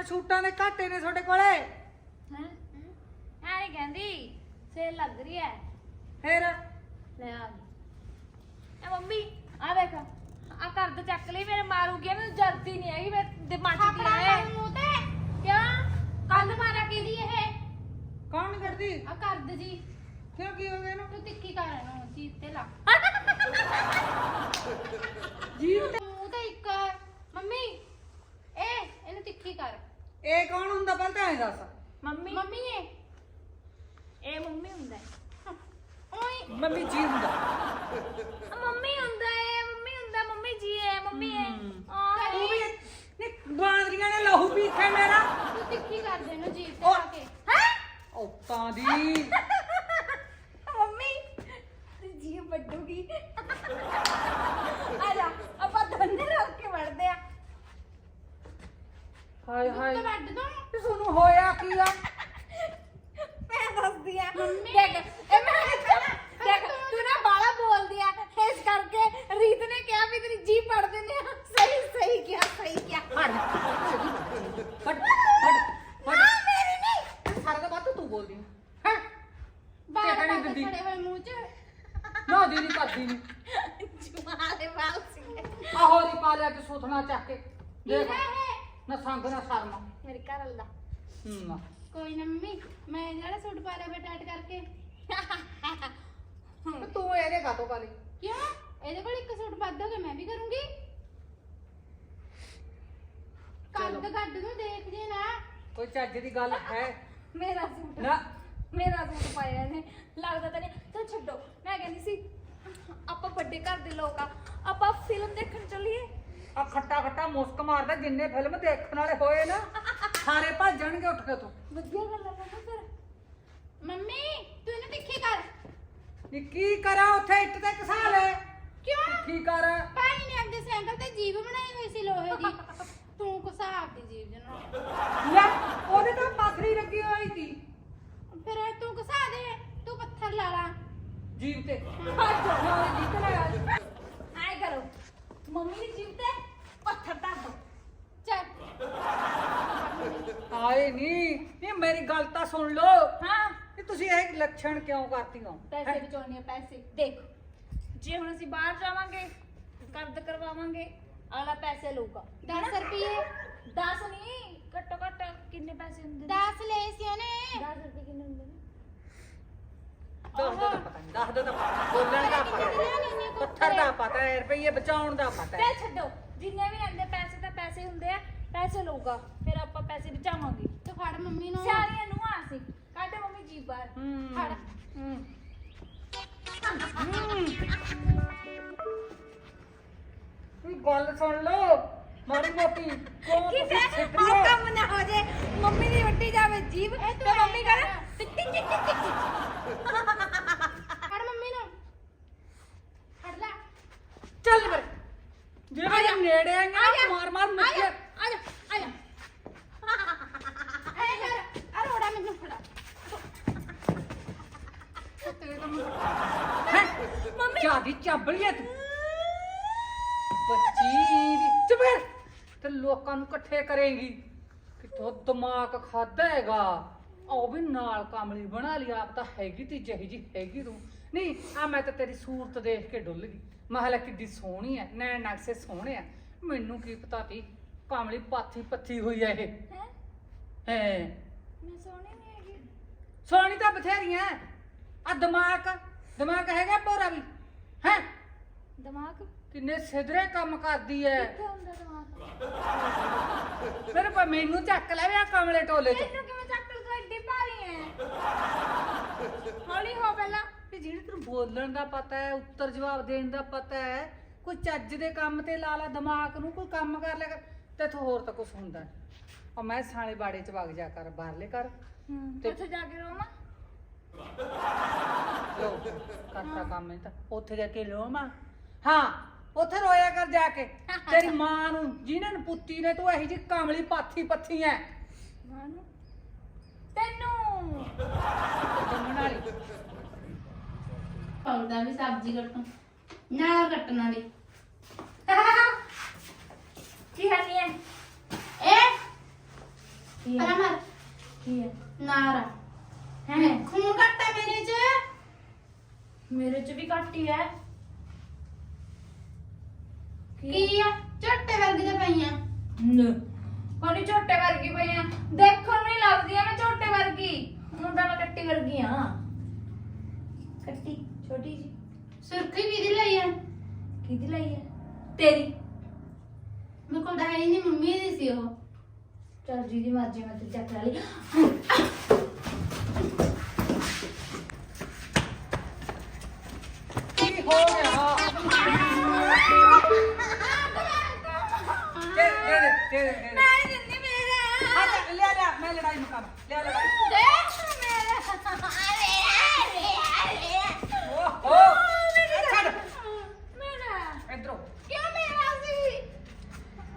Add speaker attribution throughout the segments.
Speaker 1: ਆ ਸੂਟਾਂ ਦੇ ਘਾਟੇ ਨੇ ਤੁਹਾਡੇ ਕੋਲੇ।
Speaker 2: ਹੈ? ਐ ਕਹਿੰਦੀ ਸੇਲ ਲੱਗ ਰਹੀ ਹੈ
Speaker 1: ਫੇਰ?
Speaker 2: ਲੈ ਆ ਗਈ। ਐ ਮੰਮੀ ਆ ਦੇਖ ਆ ਕਰਦ ਚੱਕ ਲਈ ਮੇਰੇ ਮਾਰੂਗੀ ਮੈਨੂੰ ਜਲਦੀ ਨਹੀਂ ਹੈਗੀ ਮੈਂ ਦਿਮਾਗ ਚ
Speaker 3: ਥਾਪੜਾ
Speaker 2: ਹੈ
Speaker 3: ਕਰ ਮੂੰਹ ਤੇ।
Speaker 2: ਕਿਉਂ?
Speaker 3: ਕੰਨ ਮਾਰਾ ਕਿਹਦੀ ਇਹ?
Speaker 1: ਕੌਣ ਕਰਦੀ?
Speaker 3: ਆ ਕਰਦ ਜੀ।
Speaker 1: ਕਿਉਂ ਕੀ ਹੋ ਗਿਆ ਇਹਨੂੰ?
Speaker 3: ਤੂੰ ਤਿੱਖੀ ਕਰ ਇਹਨੂੰ ਜੀਭ ਤੇ ਲਾ।
Speaker 1: ਜੀਵ ਤੇ
Speaker 3: ਮੂੰਹ ਤੇ ਇੱਕ ਮੰਮੀ ਇਹ ਇਹਨੂੰ ਤਿੱਖੀ ਕਰ
Speaker 1: ਇਹ ਕੌਣ ਹੁੰਦਾ ਪਹਿਲਾਂ ਤਾਂ ਐਂ ਦੱਸ।
Speaker 2: ਮੰਮੀ।
Speaker 3: ਮੰਮੀ ਇਹ।
Speaker 2: ਇਹ ਮੰਮੀ ਹੁੰਦਾ ਹੈ।
Speaker 3: ਓਏ।
Speaker 1: ਮੰਮੀ ਜੀ ਹੁੰਦਾ।
Speaker 2: ਆ ਮੰਮੀ ਹੁੰਦਾ ਹੈ ਮੰਮੀ ਹੁੰਦਾ ਮੰਮੀ ਜੀ ਹੈ ਮੰਮੀ ਹੈ। ਆ
Speaker 1: ਤੂੰ ਵੀ ਨੀ ਬਾਂਦਰੀਆਂ ਨੇ ਲਹੂ ਪੀਖੇ ਮੇਰਾ।
Speaker 3: ਤੂੰ ਤਿੱਖੀ ਕਰ ਦੇ ਇਹਨੂੰ ਜੀਭ ਤੇ। ਲਾ ਕੇ।
Speaker 1: ਔਤਾਂ ਦੀ
Speaker 2: ਮੰਮੀ ਤੇ ਜੀ ਵੱਡੂਗੀ ਆ ਜਾ ਆਪਾਂ ਦੋਨੇ ਰਲ ਕੇ ਵੜਦੇ ਆ
Speaker 1: ਹਾਏ ਹਾਏ
Speaker 3: ਤੇ ਵੱਢ ਦੋ
Speaker 1: ਤੁਹਾਨੂੰ ਹੋਇਆ ਕੀ ਆ
Speaker 2: ਮੈਂ ਦੱਸਦੀ ਆ
Speaker 3: ਮੰਮੀ।
Speaker 2: ਦੇਖ ਇਹ ਮੈਂ ਦੇਖ ਤੂੰ ਨਾ ਬਾਲਾ ਬੋਲਦੀ ਆ ਇਸ ਕਰਕੇ ਰੀਤ ਨੇ ਕਿਹਾ ਵੀ ਤੇਰੀ ਜੀ ਪੜ ਦਿੰਦੇ ਆ ਸਹੀ ਸਹੀ ਕਿਹਾ ਸਹੀ ਕਿਹਾ
Speaker 1: ਹਟ ਹਟ ਹਟ
Speaker 2: ਨਾ ਮੇਰੀ ਨਹੀਂ
Speaker 1: ਸਾਰਾ ਦਾ ਬਾਤ ਤੂੰ ਬੋਲਦੀ ਹੈ
Speaker 3: ਬਾਹਰ
Speaker 1: ਕਿਹੜਾ
Speaker 3: ਪਾ
Speaker 1: ਨੀ
Speaker 3: ਕੇ
Speaker 1: ਦਿੰਦੀ?
Speaker 3: ਖੜੇ ਹੋਏ ਮੂੰਹ 'ਚ
Speaker 1: ਨਾ ਦੀ ਨਹੀਂ ਕਰਦੀ ਨਹੀਂ
Speaker 2: ਜੁਮਾਲੇ ਵਾਲ ਸੀ
Speaker 1: ਆਹੋ ਦੀ ਪਾ ਲਿਆ ਕਿ ਸੁਥਣਾ ਚੱਕ ਕੇ ਦੇਖ
Speaker 3: ਕੀ ਹੈ ਇਹ?
Speaker 1: ਨਾ ਸੰਗ ਨਾ ਸ਼ਰਮ
Speaker 2: ਮੇਰੇ ਘਰ ਵਾਲਾ
Speaker 1: ਹੂੰ
Speaker 3: ਕੋਈ ਨਾ ਮੰਮੀ ਮੈਂ ਜਿਹੜਾ ਸੂਟ ਪਾ ਲਿਆ ਬੇਟਾ ਅਟ ਕਰਕੇ।
Speaker 1: ਤੇ ਤੂੰ ਇਹਦੇ ਗਾਤੋਂ ਪਾ ਲਈ?
Speaker 3: ਕਿਉਂ? ਇਹਦੇ ਕੋਲ ਇੱਕ ਸੂਟ ਵੱਧ ਹੋ ਗਿਆ ਮੈਂ ਵੀ ਕਰੂੰਗੀ।
Speaker 1: ਚਲੋ।
Speaker 3: ਕੱਢ ਨੂੰ ਦੇਖ ਜੇ ਨਾ।
Speaker 1: ਕੋਈ ਚੱਜ ਦੀ ਗੱਲ ਹੈ।
Speaker 2: ਮੇਰਾ ਸੂਟ
Speaker 1: ਨਾ।
Speaker 2: ਮੇਰਾ ਸੂਟ ਪਾਇਆ ਇਹਨੇ। ਲੱਗਦਾ ਤਾਂ ਨਹੀਂ। ਚਲ ਛੱਡੋ। ਮੈਂ ਕਹਿੰਦੀ ਸੀ ਆਪਾਂ ਵੱਡੇ ਘਰ ਦੇ ਲੋਕ ਆ ਆਪਾਂ ਫਿਲਮ ਦੇਖਣ ਚੱਲੀਏ।
Speaker 1: ਆ ਖੱਟਾ ਖੱਟਾ ਮੁਸਕ ਮਾਰਦਾ ਜਿੰਨੇ ਫਿਲਮ ਦੇਖਣ ਵਾਲੇ ਹੋਏ ਨਾ। ਸਾਰੇ ਭੱਜਣਗੇ ਉੱਠ ਕੇ ਤੂੰ।
Speaker 2: ਵਧੀਆ ਗੱਲ ਆ ਨਾ ਫਿਰ।
Speaker 3: ਮੰਮੀ ਤੂੰ ਇਹਨੂੰ ਤਿੱਖੀ ਕਰ।
Speaker 1: ਨੀ ਕੀ ਕਰਾਂ ਉੱਥੇ ਇੱਟ ਤੇ ਘਸਾ ਲੈ
Speaker 3: ਕਿਉਂ?
Speaker 1: ਕੀ ਕਰ?
Speaker 3: ਭਾਈ ਨੇ ਆਪਦੇ ਸਾਈਕਲ ਤੇ ਜੀਬ ਬਣਾਈ ਹੋਈ ਸੀ ਲੋਹੇ ਦੀ। ਤੂੰ ਕੁਸਾ ਆਪਦੀ ਜੀਬ ਜਨਾ
Speaker 1: ਲੈ ਉਹਦੇ ਤਾਂ ਪਾਥਰੀ ਲੱਗੀ ਹੋਈ ਸੀ।
Speaker 3: ਫਿਰ ਇਹ ਤੂੰ ਕੁਸਾ ਦੇ ਤੂੰ ਪੱਥਰ ਲਾ ਲਾ।
Speaker 1: ਜੀਵ ਤੇ।
Speaker 2: ਹੱਥ ਜੋੜ ਜਿੱਤ ਲੈ ਆਏ ਕਰੋ। ਮੰਮੀ ਦੀ ਜੀਬ ਤੇ ਪੱਥਰ ਧਰ ਦੋ
Speaker 3: ਚੱਲ
Speaker 1: ਆਏ ਨਹੀਂ। ਇਹ ਮੇਰੀ ਗੱਲ ਤਾਂ ਸੁਣ ਲਓ।
Speaker 2: ਹਾਂ।
Speaker 1: ਇਹ ਤੁਸੀਂ ਇਹ ਲੱਛਣ ਕਿਉਂ ਕਰਤੀ ਹੋ?
Speaker 2: ਪੈਸੇ ਬਚਾਉਣੇ ਆ ਪੈਸੇ। ਦੇਖ ਜੇ ਹੁਣ ਅਸੀਂ ਬਾਹਰ ਜਾਵਾਂਗੇ ਕਰਦ ਕਰਵਾਵਾਂਗੇ ਅਗਲਾ ਪੈਸੇ ਲਊਗਾ।
Speaker 3: 10 ਰੁਪਏ
Speaker 2: 10 ਨਹੀਂ ਘੱਟੋ ਘੱਟ ਕਿੰਨੇ ਪੈਸੇ ਹੁੰਦੇ
Speaker 3: 10 ਲਏ ਸੀ ਉਹਨੇ।
Speaker 2: 10 ਰੁਪਏ ਕਿੰਨੇ ਹੁੰਦੇ ਨੇ?
Speaker 1: ਦੱਸ ਦੋ ਤਾਂ ਪਤਾ ਨਹੀਂ ਦੱਸ ਦੋ ਤਾਂ ਪਤਾ ਬੋਲਣ ਦਾ ਪਤਾ ਪੱਥਰ ਦਾ ਪਤਾ ਹੈ ਰੁਪਈਏ ਬਚਾਉਣ ਦਾ ਪਤਾ
Speaker 2: ਤੇ
Speaker 1: ਹੈ
Speaker 2: ਛੱਡੋ। ਜਿੰਨੇ ਵੀ ਆਂਦੇ ਪੈਸੇ ਤਾਂ ਪੈਸੇ ਹੁੰਦੇ ਆ। ਪੈਸੇ ਲਊਗਾ ਫਿਰ ਆਪਾਂ ਪੈਸੇ ਬਚਾਵਾਂਗੇ।
Speaker 3: ਤੂੰ ਫੜ ਮੰਮੀ ਨੂੰ।
Speaker 2: ਸਿਆਣੀਆਂ ਨੂੰ ਆ ਸੀ ਕਾਟੇ ਮੰਮੀ ਜੀ ਬਾਹਰ।
Speaker 1: ਹੂੰ।
Speaker 3: ਫੜ।
Speaker 1: ਹੂੰ। ਗੱਲ ਸੁਣ ਲਓ। ਮਾੜੀ ਮੋਟੀ ਤੁਸੀਂ ਸਿੱਟ
Speaker 2: ਉਹ? ਕੰਮ ਨਾ ਹੋ ਜੇ। ਮੰਮੀ ਦੀ ਵੱਡੀ ਜਾਵੇ ਜੀਬ
Speaker 3: ਇਹ ਤੂੰ
Speaker 2: ਮੰਮੀ ਕਰੇ
Speaker 3: ਕਰ।
Speaker 2: ਟਿਕ ਟਿਕ ਟਿਕ ਟਿਕ ਟਿਕ
Speaker 3: ਫੜ ਮੰਮੀ ਨੂੰ ਫੜ ਲੈ
Speaker 1: ਚੱਲ ਫਿਰ ਜੇ ਮੈਂ ਨੇੜੇ ਆਈਆਂ
Speaker 2: ਆ ਜਾ,
Speaker 1: ਮਾਰ ਮਾਰ
Speaker 2: ਆ
Speaker 1: ਮੁੱਕੇ
Speaker 2: ਜਾ ਆ ਜਾ ਆ ਜਾ
Speaker 3: ਐ ਕਰ ਆ ਰੋੜਾ ਮੈਨੂੰ ਫੜਾ
Speaker 1: ਹੈ
Speaker 2: ਮੰਮੀ
Speaker 1: ਜਿਆਦੀ ਚਾਬਲੀਏ ਤੂੰ ਬੱਚੀ ਦੀ ਚੁੱਪ ਤੇ ਲੋਕਾਂ ਨੂੰ ਇਕੱਠੇ ਕਰੇਗੀ ਕਿਥੋਂ ਦਿਮਾਗ ਖਾਦਾ ਹੈਗਾ। ਉਹ ਵੀ ਨਾਲ ਕਾਮਲੀ ਬਣਾ ਲਈ ਆਪ ਤਾਂ ਹੈਗੀ ਤੀ ਜਿਹੀ ਜੀ ਹੈਗੀ ਤੂੰ। ਨਹੀਂ ਆ ਮੈਂ ਤਾਂ ਤੇਰੀ ਸੂਰਤ ਦੇਖ ਕੇ ਡੁੱਲ ਗਈ। ਮਹਲਾ ਕਿੱਡੀ ਸੋਹਣੀ ਹੈ ਨੈਣ ਨਕਸ਼ੇ ਸੋਹਣੇ ਆ ਮੈਨੂੰ ਕੀ ਪਤਾ ਤੀ ਕਾਮਲੀ ਪਾਥੀ ਪੱਥੀ ਹੋਈ ਹੈ ਇਹ।
Speaker 2: ਹੈ?
Speaker 1: ਹੈ?
Speaker 2: ਮੈਂ ਸੋਹਣੀ ਨਹੀਂ ਹੈਗੀ।
Speaker 1: ਸੋਹਣੀ ਤਾਂ ਬਥੇਰੀਆਂ ਆ ਦਿਮਾਗ ਦਿਮਾਗ ਹੈਗਾ ਪੂਰਾ ਵੀ। ਹੈ?
Speaker 2: ਦਿਮਾਗ?
Speaker 1: ਕਿੰਨੇ ਸਿਧਰੇ ਕੰਮ ਕਰਦੀ ਐ।
Speaker 2: ਕਿੱਥੇ ਹੁੰਦਾ ਦਿਮਾਗ?
Speaker 1: ਫਿਰ ਪ- ਮੈਨੂੰ ਚੱਕ ਲੈ ਆ ਕਮਲੇ ਟੋਲੇ ਚ।
Speaker 2: ਤੈਨੂੰ ਕਿਵੇਂ ਚੱਕ ਲੂ ਤੂੰ ਐਡੀ ਭਾਰੀ ਐ। ਹੌਲੀ ਹੋ ਪਹਿਲਾਂ।
Speaker 1: ਤੇ ਜਿਹੜੇ ਤੈਨੂੰ ਬੋਲਣ ਦਾ ਪਤਾ ਹੈ ਉੱਤਰ ਜਵਾਬ ਦੇਣ ਦਾ ਪਤਾ ਹੈ ਕੋਈ ਚੱਜ ਦੇ ਕੰਮ ਤੇ ਲਾ ਲਾ ਦਿਮਾਗ ਨੂੰ ਕੋਈ ਕੰਮ ਕਰ ਲਿਆ ਕਰ ਤੇ ਇੱਥੋਂ ਹੋਰ ਤਾਂ ਕੁਝ ਹੁੰਦਾ ਆ ਮੈਂ ਸਾਲੇ ਬਾੜੇ ਚ ਵਗ ਜਾ ਕਰ ਬਾਹਰਲੇ ਕਰ ਤੇ-
Speaker 2: ਉੱਥੇ ਜਾ ਕੇ ਰੋਵਾਂ?
Speaker 1: ਲੋ ਕਰਤਾ ਕੰਮ ਇਹ ਤਾਂ। ਉੱਥੇ ਜਾ ਕੇ ਲੋ ਮਾਂ ਹਾਂ ਉੱਥੇ ਰੋਇਆ ਕਰ ਜਾ ਕੇ। ਤੇਰੀ ਮਾਂ ਨੂੰ ਜਿਹਨਾਂ ਨੂੰ ਪੁੱਤੀ ਨੇ ਤੂੰ ਇਹੀ ਜੀ ਕਾਮਲੀ ਪਾਥੀ ਪੱਥੀ ਐ।
Speaker 2: ਮਾਨੂੰ ਤੈਨੂੰ?
Speaker 1: ਜੰਮਣ ਵਾਲੀ।
Speaker 3: ਪਾਉਂਦਾ ਵੀ ਸਬਜ਼ੀ ਕੱਟੂ ਨਾਲ ਕੱਟਣ ਵਾਲੀ।
Speaker 2: ਕੀ ਹਾਲੀ ਐ
Speaker 3: ਇਹ
Speaker 2: ਕੀ
Speaker 3: ਪਰ
Speaker 2: ਹੈ
Speaker 3: ਮਰ।
Speaker 2: ਕੀ ਹੈ?
Speaker 3: ਨਾਰਾ।
Speaker 2: ਹੈ?
Speaker 3: ਖੂਨ ਘੱਟ ਹੈ ਮੇਰੇ 'ਚ।
Speaker 2: ਮੇਰੇ ਚ ਵੀ ਘੱਟ ਹੀ ਹੈ।
Speaker 3: ਕੀ ਆ? ਝੱਟੇ ਵਰਗੀ ਤੇ ਪਈਆਂ
Speaker 2: ਕੋਣੀ ਝੋਟੇ ਵਰਗੀ ਪਈ ਆ। ਦੇਖਣ ਨੂੰ ਹੀ ਲੱਗਦੀ ਆ ਮੈਂ ਝੋਟੇ ਵਰਗੀ। ਤਾਂ ਮੈਂ ਕੱਟੀ ਵਰਗੀ ਆ। ਕੱਟੀ। ਛੋਟੀ ਜੀ।
Speaker 3: ਸੁਰਖੀ ਕਿਹਦੀ ਲਈ ਆ?
Speaker 2: ਕਿਹਦੀ ਲਈ ਹੈ ਤੇਰੀ।
Speaker 3: ਮੇਰੇ ਕੋਲ ਤਾਂ ਹੈ ਹੀ ਨਹੀਂ ਮੰਮੀ ਦੀ ਸੀ ਉਹ।
Speaker 2: ਚਲ ਜੀ ਦੀ ਮਰਜ਼ੀ ਮੈਂ ਤੇ ਚੱਕ ਲੈ ਲਈ।
Speaker 1: ਕੀ ਹੋ ਗਿਆ? ਦੇ ਦੇ ਦੇ ਦੇ ਦੇ ਦੇ ਹਾਂ ਲੈ ਲੈ ਲੈ ਮੈਂ ਲੜਾਈ ਮੁਕਾਮ ਲੈ ਲੜਾਈ ਓਹੋ ਛੱਡ। ਇਧਰੋਂ।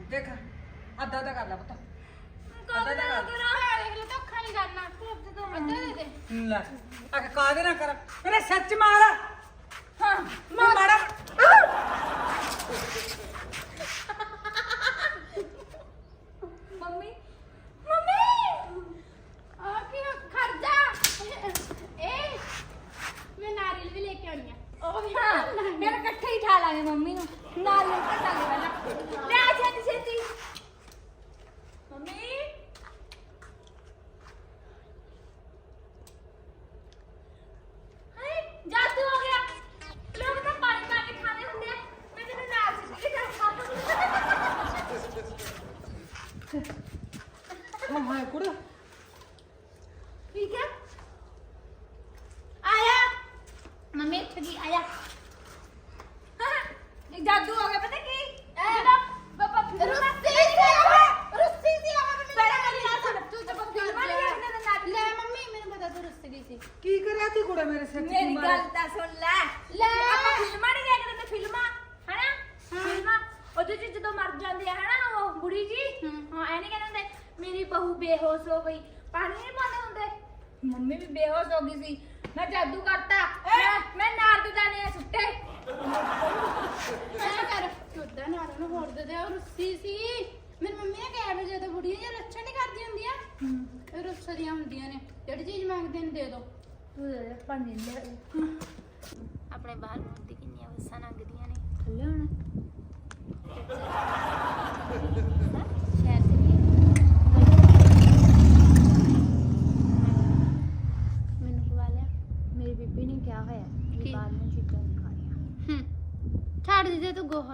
Speaker 1: ਦੇਖ ਅੱਧਾ ਅੱਧਾ ਕਰ ਲੈ ਪੁੱਤ।
Speaker 3: ਲੈ
Speaker 1: ਆ ਕੇ ਕਾਦੇ ਨਾ ਕਰ? ਮੇਰੇ ਸੱਚ ਮਾਰ।
Speaker 2: ਹਾਂ
Speaker 1: ਮੈਂ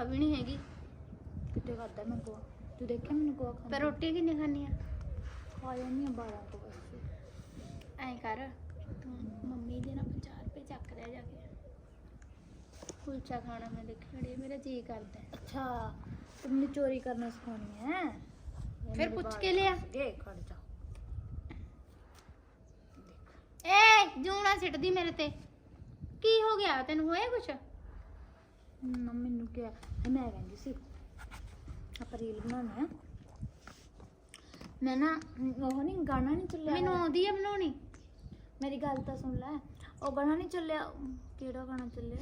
Speaker 3: ਵੀ
Speaker 2: ਨਹੀਂ
Speaker 3: ਹੈਗੀ।
Speaker 2: ਕਿਤੇ ਕਰਦਾ ਮੈਂ ਗੋਆ ਤੂੰ ਦੇਖਿਆ ਮੈਨੂੰ ਗੋਆ ਖਾਂਦਾ?
Speaker 3: ਪਰ ਰੋਟੀ ਕਿੰਨੀ ਖਾਣੀ ਆ?
Speaker 2: ਖਾ ਜਾਂਦੀ ਆ 12 ਤੋਂ ਬਸ
Speaker 3: ਐਂ ਕਰ ਤੂੰ ਮੰਮੀ ਦੇ ਨਾ 50 ਰੁਪਏ ਚੱਕ ਲਿਆ ਜਾ ਕੇ। ਕੁਲਚਾ ਖਾਣਾ ਮੈਂ ਦੇਖੜੇ ਮੇਰਾ ਜੀ ਕਰਦਾ।
Speaker 2: ਅੱਛਾ ਤੂੰ ਮੈਨੂੰ ਚੋਰੀ ਕਰਨਾ ਸਿਖਾਉਣੀ ਹੈ
Speaker 3: ਫਿਰ ਪੁੱਛ ਕੇ ਲਿਆ।
Speaker 2: ਇਹ ਖੜ ਜਾ।
Speaker 3: ਏ ਜੂਣਾ ਸਿੱਟਦੀ ਮੇਰੇ ਤੇ। ਕੀ ਹੋ ਗਿਆ ਤੈਨੂੰ ਹੋਇਆ ਕੁਛ?
Speaker 2: ਨਾ ਮੈਨੂੰ ਕਿਹਾ ਮੈਂ ਕਹਿੰਦੀ ਸੀ ਆਪਾਂ ਰੀਲ ਬਣਾਉਣੀ ਆ। ਮੈਂ ਨਾ ਉਹ ਨਹੀਂ ਗਾਣਾ ਨਹੀਂ ਚੱਲਿਆ
Speaker 3: ਮੈਨੂੰ। ਆਉਂਦੀ ਆ ਬਣਾਉਣੀ।
Speaker 2: ਮੇਰੀ ਗੱਲ ਤਾਂ ਸੁਣ ਲੈ ਉਹ ਗਾਣਾ ਨਹੀਂ ਚੱਲਿਆ ਕਿਹੜਾ ਗਾਣਾ ਚੱਲਿਆ?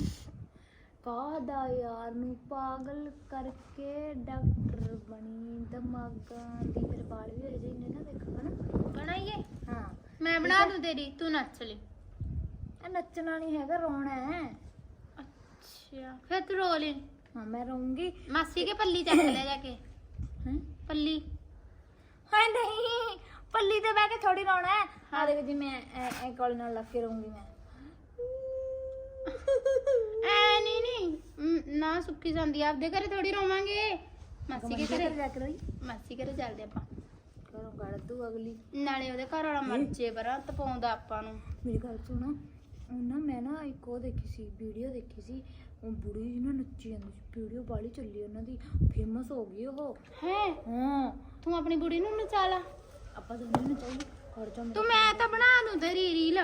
Speaker 2: ਕਾਹਦਾ ਯਾਰ ਨੂੰ ਪਾਗਲ ਕਰਕੇ ਡਾਕਟਰ ਬਣੀ ਦਿਮਾਗਾਂ ਦੀ ਮੇਰੇ ਬਾਲ ਵੀ ਹਜੇ ਇੰਨੇ ਨਾ ਦੇਖੋ ਹਨਾ।
Speaker 3: ਬਣਾਈਏ
Speaker 2: ਹਾਂ
Speaker 3: ਮੈਂ ਬਣਾ ਦੂੰ ਤੇਰੀ ਤੂੰ ਨੱਚ ਲੈ।
Speaker 2: ਇਹ ਨੱਚਣਾ ਨਹੀਂ ਹੈਗਾ ਰੋਣਾ ਹੈ।
Speaker 3: ਅੱਛਾ। ਫਿਰ ਤੂੰ ਰੋ
Speaker 2: ਹਾਂ ਮੈਂ ਰੋਉਂਗੀ
Speaker 3: ਮਾਸੀ ਕੇ ਪੱਲੀ ਚੱਕ ਲੈ ਜਾ ਕੇ।
Speaker 2: ਹੈ?
Speaker 3: ਪੱਲੀ।
Speaker 2: ਹਾਂ ਨਹੀਂ। ਪੱਲੀ ਤੇ ਬਹਿ ਕੇ ਥੋੜੀ ਰੋਣਾ ਹੈ। ਆ ਦੇਖ ਜੀ ਮੈਂ ਐ ਕੋਲ ਨਾਲ ਲੱਗ ਕੇ ਰੋਉਂਗੀ ਮੈਂ।
Speaker 3: ਐ ਨਹੀਂ ਨਹੀਂ। ਮ, ਨਾ ਸੁੱਕੀ ਜਾਂਦੀ। ਆ, ਆਪਦੇ ਘਰੇ ਥੋੜੀ ਰੋਵਾਂਗੇ। ਮਾਸੀ ਕੇ ਘਰੇ
Speaker 2: ਜਾ ਕੇ ਰੋਈ
Speaker 3: ਮਾਸੀ ਘਰੇ ਚੱਲਦੇ ਆਪਾਂ।
Speaker 2: ਕਰੋ ਗੜ ਦੂ ਅਗਲੀ।
Speaker 3: ਨਾਲੇ ਉਹਦੇ ਘਰ ਵਾਲਾ ਮਰਚੇ ਬਰਾ ਤਪਾਉਂਦਾ ਆਪਾਂ ਨੂੰ।
Speaker 2: ਮੇਰੀ ਗੱਲ ਸੁਣੋ। ਉਹ ਨਾ ਮੈਂ ਨਾ ਇੱਕ ਉਹ ਦੇਖੀ ਸੀ ਵੀਡੀਓ ਦੇਖੀ ਸੀ। ਉਹ ਬੁੜੀ ਜਿਹੀ ਨਾ ਨੱਚੀ ਜਾਂਦੀ ਸੀ। ਵੀਡੀਓ ਬਾਲੀ ਚੱਲੀ ਉਹਨਾਂ ਦੀ। ਫੇਮਸ ਹੋ ਗਈ ਉਹ।
Speaker 3: ਹੈ?
Speaker 2: ਹਾਂ।
Speaker 3: ਤੂੰ ਆਪਣੀ ਬੁੜੀ ਨੂੰ ਨਚਾ ਲਾ।
Speaker 2: ਆਪਾਂ ਦੋਨੇ ਨਚਾਈਏ। ਖੜ ਜਾ
Speaker 3: ਤੂੰ ਮੈਂ ਤਾਂ ਬਣਾ ਦੂੰ ਤੇਰੀ ਰੀਲ।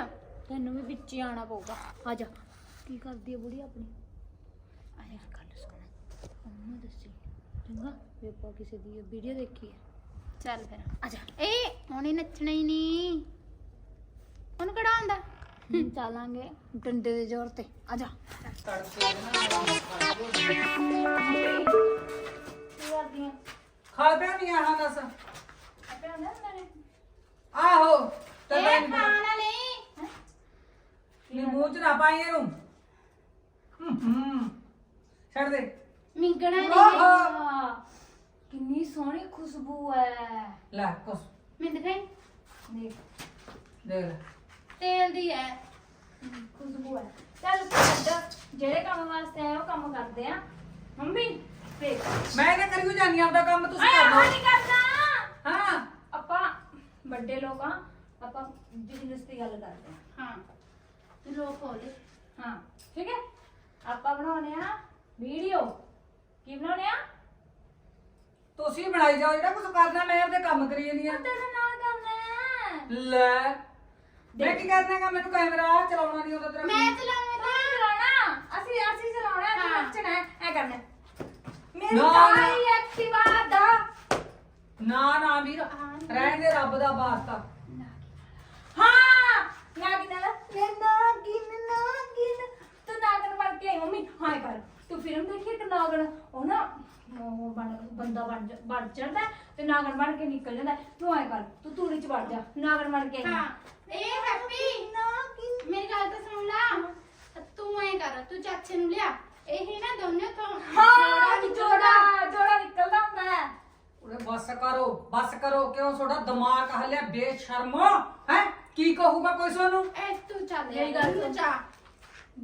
Speaker 2: ਤੈਨੂੰ ਵੀ ਵਿੱਚ ਹੀ ਆਣਾ ਪਊਗਾ। ਆ ਜਾ। ਕੀ ਕਰਦੀ ਹੈ ਬੁੜੀ ਆਪਣੀ? ਸੁਣ। ਉਹਨੂੰ ਦੱਸੀ। ਚੰਗਾ। ਵੀ ਆਪਾਂ ਕਿਸੇ ਦੀ ਵੀਡੀਓ ਦੇਖੀ ਹੈ।
Speaker 3: ਚੱਲ ਫਿਰ।
Speaker 2: ਆ ਜਾ।
Speaker 3: ਏ ਉਹਨੇ ਨੱਚਣਾ ਹੀ ਨਹੀਂ। ਉਹਨੂੰ ਕਿਹੜਾ ਆਉਂਦਾ?
Speaker 2: ਹੁਣ ਚੱਲਾਂਗੇ ਡੰਡੇ ਦੇ ਜ਼ੋਰ ਤੇ। ਆ ਜਾ।
Speaker 1: ਤੜਕੇ ਨਾ
Speaker 2: ਕੀ ਕਰਦੀ ਹੈ
Speaker 1: ਖਾ ਪਿਆ ਨਹੀਂ ਆਣਾ ਦੱਸ।
Speaker 2: ਆਪੇ ਆਉਂਦਾ ਮੇਰੇ
Speaker 1: ਆਹੋ ਤੇ
Speaker 3: ਇਹ
Speaker 1: ਮੈਂ
Speaker 3: ਖਾਣ ਵਾਲੀ।
Speaker 1: ਨੀ ਮੂੰਹ ਚ ਨਾ ਪਾਈ ਇਹਨੂੰ। ਹੂੰ ਹੂੰ। ਛੱਡ ਦੇ।
Speaker 3: ਮਿੰਗਣਾ ਨਹੀਂ
Speaker 1: ਓਹੋ।
Speaker 2: ਆਹ, ਕਿੰਨੀ ਸੋਹਣੀ ਖੁਸ਼ਬੂ ਹੈ
Speaker 1: ਲੈ ਕੁਸ
Speaker 3: ਮਿੰਦ ਖਾਈ।
Speaker 2: ਦੇਖ।
Speaker 1: ਦੇਖ ਲੈ
Speaker 3: ਤੇਲ ਦੀ ਹੈ।
Speaker 2: ਖੁਸ਼ਬੂ ਹੈ। ਚੱਲ ਛੱਡ ਜਿਹੜੇ ਕੰਮ ਵਾਸਤੇ ਆਏ ਉਹ ਕੰਮ ਕਰਦੇ ਆ। ਮੰਮੀ ਦੇਖ
Speaker 1: ਮੈਂ ਤਾਂ ਕਰੀ ਜਾਨੀ ਆਪਦਾ ਕੰਮ ਤੁਸੀਂ
Speaker 2: ਆਏ
Speaker 1: ਕਰ ਲਓ।
Speaker 2: ਨਹੀਂ ਕਰਨਾ?
Speaker 1: ਹਾਂ।
Speaker 2: ਆਪਾਂ ਵੱਡੇ ਲੋਕ ਆ ਆਪਾਂ ਬਿਜ਼ਨਸ ਦੀ ਗੱਲ ਕਰਦੇ ਆ।
Speaker 3: ਹਾਂ। ਤੇ ਲੋਕ ਹੋਲੇ
Speaker 2: ਹਾਂ ਠੀਕ ਹੈ? ਆਪਾਂ ਬਣਾਉਣੇ ਆ ਵੀਡੀਓ। ਕੀ ਬਣਾਉਣੇ ਆ?
Speaker 1: ਤੁਸੀਂ ਬਣਾਈ ਜਾਓ ਜਿਹੜਾ ਕੁਝ ਕਰਨਾ ਮੈਂ ਆਪਦੇ ਕੰਮ ਕਰੀ ਜਾਂਦੀ ਆ।
Speaker 2: ਤੇਰੇ ਨਾਲ ਕਰਨਾ ਹੈ।
Speaker 1: ਲੈ। ਮੈਂ ਕੀ ਕਰਨਾਗਾ ਮੈਨੂੰ ਕੈਮਰਾ ਚਲਾਉਣਾ ਨਹੀਂ ਆਉਂਦਾ ਤੇਰਾ।
Speaker 3: ਮੈਂ ਚਲਾਵਾਂ
Speaker 2: ਤੂੰ ਚਲਾਉਣਾ? ਅਸੀਂ ਅਸੀਂ ਚਲਾਉਣਾ ਹੈ
Speaker 3: ਹਾਂ।
Speaker 2: ਨੱਚਣਾ ਹੈ। ਐ ਕਰਨਾ। ਹੈ। ਮੇਰੀ
Speaker 1: ਨਾ, ਨਾ।
Speaker 2: ਐਕਟਿਵਾ ਦਾ।
Speaker 1: ਨਾ ਨਾ ਵੀਰ। ਰਹਿਣ ਦੇ ਰੱਬ ਦਾ ਵਾਸਤਾ
Speaker 2: ਹਾਂ ਨਾਗਿਨ ਨਾਲ। ਮੈਂ ਨਾਗਿਨ ਨਾਗਿਨ ਤੂੰ ਨਾਗਨ ਬਣ ਕੇ ਆਈ ਮੰਮੀ। ਹਾਂ ਇਹ ਕਰ ਤੂੰ ਫਿਲਮ ਦੇਖੀ ਕਿ ਨਾਗਨ? ਉਹ ਨਾ ਉਹ ਬਣ ਬੰਦਾ ਬਣ ਜਾ- ਬਣ ਜਾਂਦਾ ਤੇ ਨਾਗਨ ਬਣ ਕੇ ਨਿਕਲ ਜਾਂਦਾ। ਤੂੰ ਐ ਕਰ ਤੂੰ ਤੂੜੀ ਚ ਵੜ ਜਾ ਨਾਗਨ ਬਣ ਕੇ
Speaker 3: ਹਾਂ ਇਹ ਹੈਪੀ। ਮੇਰੀ ਗੱਲ ਤਾਂ ਸੁਣ ਲੈ। ਤੂੰ ਐ ਕਰ ਤੂੰ ਚਾਚੇ ਨੂੰ ਲਿਆ। ਇਹ ਨਾ ਦੋਨੇ ਤੋਂ
Speaker 2: ਹਾਂ ਜੋੜਾ ਜੋੜਾ ਨਿਕਲਦਾ। ਹੁੰਦਾ ਹੈ।
Speaker 1: ਉਰੇ ਬਸ ਕਰੋ ਬਸ ਕਰੋ ਕਿਉਂ? ਤੁਹਾਡਾ ਦਿਮਾਗ ਹਲਿਆ ਬੇਸ਼ਰਮ ਹੈ? ਕੀ ਕਹੂਗਾ ਕੋਈ ਤੁਹਾਨੂੰ
Speaker 3: ਐ ਤੂੰ ਚੱਲ
Speaker 2: ਮੇਰੀ ਗੱਲ ਸੁਣ।
Speaker 3: ਚਾ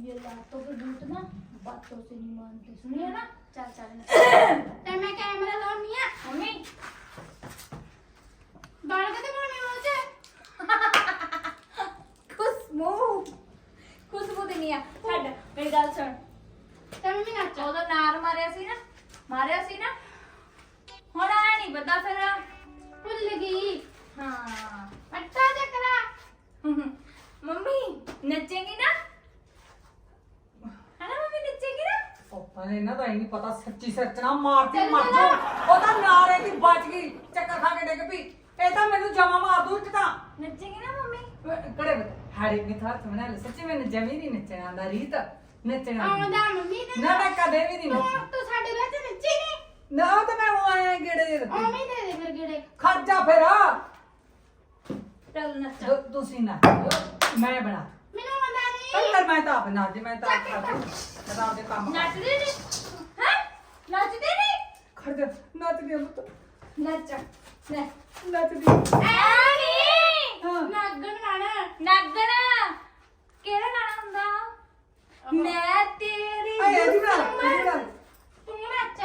Speaker 2: ये लातों के झूठ ना बातों से नहीं मानते सुनिए ना
Speaker 3: ਚੱਲ ਚੱਲ ਤੇ ਮੈਂ ਕੈਮਰਾ ਲਾਉਣੀ ਆ
Speaker 2: मम्मी
Speaker 3: ਬਾਲ ਕਦੇ ਪਾਉਣੇ ਮੂੰਹ ਚ
Speaker 2: खुशबू खुशबू देनी है छड़ मेरी गल सुन
Speaker 3: ਤੇ ਮੰਮੀ ਨੱਚ
Speaker 2: ਉਹਦਾ ਨਾਰ ਮਾਰਿਆ ਸੀ ਨਾ ਮਾਰਿਆ ਸੀ ਨਾ ਹੁਣ ਆਇਆ ਨਹੀਂ ਪਤਾ ਫਿਰ
Speaker 3: ਭੁੱਲ ਗਈ
Speaker 2: ਹਾਂ
Speaker 3: ਅੱਟਾ ਚੱਕਰਾ
Speaker 2: ਮੰਮੀ ਨੱਚੇਗੀ ਨਾ ਹੈ ਨਾ? ਮੰਮੀ ਨੱਚੇਗੀ ਨਾ
Speaker 1: ਇਹਨਾਂ ਦਾ ਹੀ ਨਹੀਂ ਪਤਾ ਸੱਚੀ ਸੱਚਣਾ ਮਾਰਤੀ
Speaker 3: ਚੱਲ
Speaker 1: ਮਰ। ਜਾ ਉਹਦਾ ਨਾਰੇ ਦੀ ਬਚ ਗਈ ਚੱਕਰ ਖਾ ਕੇ ਡਿੱਗ ਪਈ। ਇਹ ਤਾਂ ਮੈਨੂੰ ਜਮਾ ਮਾਰ ਦੂ ਇੱਕ ਤਾਂ।
Speaker 2: ਨੱਚੇਗੀ ਨਾ ਮੰਮੀ?
Speaker 1: ਕੜੇ ਹਾੜੇ ਮੇ ਥਾ ਤੁਮਨੇ ਲੈ ਸੱਚੀ ਮੈਨੂੰ ਜਮੀ ਨਹੀਂ ਨੱਚਣਾ ਆਂਦਾ ਰੀਤ। ਨੱਚਣਾ ਨੀ।
Speaker 3: ਆਉਂਦਾ ਮੰਮੀ ਨੇ
Speaker 1: ਨਾ ਮੈਂ ਕਦੇ ਵੀ ਨਹੀਂ
Speaker 3: ਤੂੰ
Speaker 1: ਨੱਚੀ
Speaker 3: ਤੂੰ ਸਾਡੇ ਵਿੱਚ ਨੱਚੀ ਨਹੀਂ
Speaker 1: ਨਾ ਉਹ ਤਾਂ ਮੈਂ ਉਹ ਆਇਆ ਗੇੜੇ। ਦੇ ਦਿੱਤੇ
Speaker 3: ਓਵੇਂ ਦੇ ਦੇ ਫਿਰ ਗੇੜੇ।
Speaker 1: ਖਰਚਾ ਫਿਰ।
Speaker 2: ਚੱਲ ਨੱਚ।
Speaker 1: ਜੋ ਤੁਸੀਂ ਨਾ ਮੈਂ ਬਣਾ
Speaker 3: ਆਉਂਦਾ
Speaker 1: ਪਰ ਕਰ ਮੈਂ ਤਾਂ ਆਪ ਨਾ ਜੇ ਮੈਂ ਤਾਂ ਆਪ ਖਾਤੇ ਮੈਂ ਤਾਂ ਆਪਦੇ ਕੰਮ
Speaker 2: ਨੱਚਦੇ ਨਹੀਂ ਹੈ? ਨੱਚਦੇ ਨਹੀਂ
Speaker 1: ਖਰਚਾ ਨੱਚ ਗਿਆ ਪੁੱਤ।
Speaker 2: ਨੱਚ ਨੱਚ
Speaker 1: ਨੱਚਦੀ
Speaker 2: ਐਨੀ
Speaker 1: ਹਾਂ।
Speaker 3: ਨਾਗਣ ਗਾਣਾ
Speaker 2: ਨਗਣ? ਕਿਹੜਾ ਗਾਣਾ ਹੁੰਦਾ? ਮੈਂ ਤੇਰੀ
Speaker 1: ਆਏ ਇਹਦੀ ਨਾਲ ਇਹਦੀ ਨਾਲ
Speaker 3: ਤੂੰ ਨੱਚ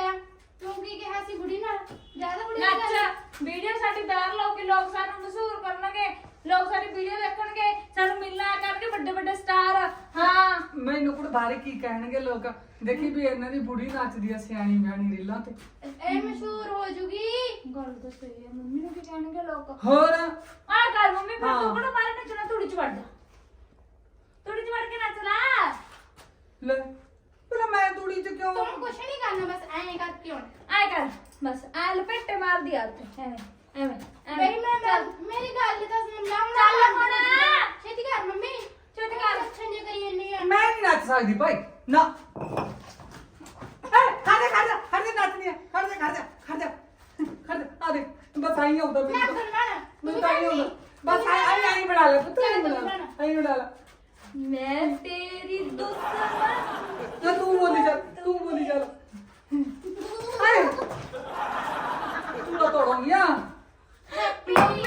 Speaker 3: ਤੂੰ ਕੀ ਕਿਹਾ ਸੀ ਬੁੜੀ ਨਾਲ? ਜ਼ਿਆਦਾ ਬੁੜੀ ਨਾਲ
Speaker 2: ਨੱਚ ਵੀਡੀਓ ਸਾਡੀ ਬਾਹਰ ਲੋਕੀ ਲੋਕ ਸਾਨੂੰ ਮਸ਼ਹੂਰ ਕਰਨਗੇ। ਲੋਕ ਸਾਡੀ ਵੀਡੀਓ ਦੇਖਣਗੇ ਸਾਨੂੰ ਮਿਲਣਾ ਕਰਨਗੇ ਵੱਡੇ ਵੱਡੇ ਸਟਾਰ ਹਾਂ।
Speaker 1: ਮੈਨੂੰ ਕੁੜ ਬਾਰੇ ਕੀ ਕਹਿਣਗੇ ਲੋਕ? ਦੇਖੀ ਵੀ ਇਹਨਾਂ ਦੀ ਬੁੜੀ ਨੱਚਦੀ ਆ ਸਿਆਣੀ ਬਿਆਣੀ ਰੀਲਾਂ ਤੇ।
Speaker 3: ਇਹ ਮਸ਼ਹੂਰ ਹੋ ਜੂਗੀ।
Speaker 2: ਗੱਲ ਤਾਂ ਸਹੀ ਹੈ ਮੰਮੀ ਨੂੰ ਕੀ ਕਹਿਣਗੇ ਲੋਕ?
Speaker 1: ਹੋਰ?
Speaker 2: ਆ ਕਰ ਮੰਮੀ ਫਿਰ
Speaker 1: ਹਾਂ।
Speaker 2: ਤੂੰ ਕਿਹੜਾ ਬਾਹਰ ਨੱਚਣਾ? ਤੂੜੀ ਚ ਵੜ ਜਾ। ਤੂੜੀ ਚ ਵੜ ਕੇ ਨੱਚ ਲੈ।
Speaker 1: ਲੈ ਪਹਿਲਾਂ ਮੈਂ ਤੂੜੀ ਚ ਕਿਉਂ
Speaker 3: ਤੂੰ ਕੁਛ ਨਹੀਂ ਕਰਨਾ ਬਸ ਐਂ ਕਰਕੇ ਹੁਣ।
Speaker 2: ਆਏ ਕਰ। ਬਸ ਆ ਲਪੇਟੇ ਮਾਰ ਦੀ ਆ ਤੇ ਐਵੇਂ। ਐਵੇਂ
Speaker 3: ਮੇਰੀ ਮੈਂ। ਮੇਰੀ ਗੱਲ ਤਾਂ ਸੁਣ ਲਾ ਹੁਣ
Speaker 2: ਚੱਲ ਹੁਣ।
Speaker 3: ਛੇਤੀ ਕਰ ਮੰਮੀ।
Speaker 2: ਛੇਤੀ ਕਰ।
Speaker 3: ਅੱਛਾ ਨਹੀਂ ਕਰੀ ਜੰਨੀ ਆ।
Speaker 1: ਮੈਂ ਨਹੀਂ ਨੱਚ ਸਕਦੀ ਭਾਈ। ਨਾ। ਏ ਖਾਦੇ ਖਾਦੇ ਖਾਦੇ ਨੱਚਦੀ ਆ। ਖਾਦੇ ਖਾਦੇ ਖਾਦੇ ਖਾਦੇ ਆ ਦੇ ਬਸ ਆਈ ਆਉਂਦਾ
Speaker 3: ਨਾ
Speaker 1: ਮੈਨੂੰ
Speaker 3: ਗੁਰਮਣ
Speaker 1: ਮੈਨੂੰ ਤਾਂ ਆਈ ਆਉਂਦਾ। ਬਸ ਆਈ ਆਈ ਆਈ ਬਣਾ ਲੈ। ਪੁੱਤ ਆਈ ਬਣਾ ਲੈ। ਆਈ ਬਣਾ ਲੈ।
Speaker 2: ਮੈਂ ਤੇਰੀ ਦੁਸ਼ਮਣ।
Speaker 1: ਤਾਂ ਤੂੰ ਬੋਲੀ ਚੱਲ। ਤੂੰ ਬੋਲੀ ਚੱਲ। ਆਏ ਤੂੰ ਤਾਂ ਤੋੜੋਂਗੀ ਆ
Speaker 2: ਮੰਮੀ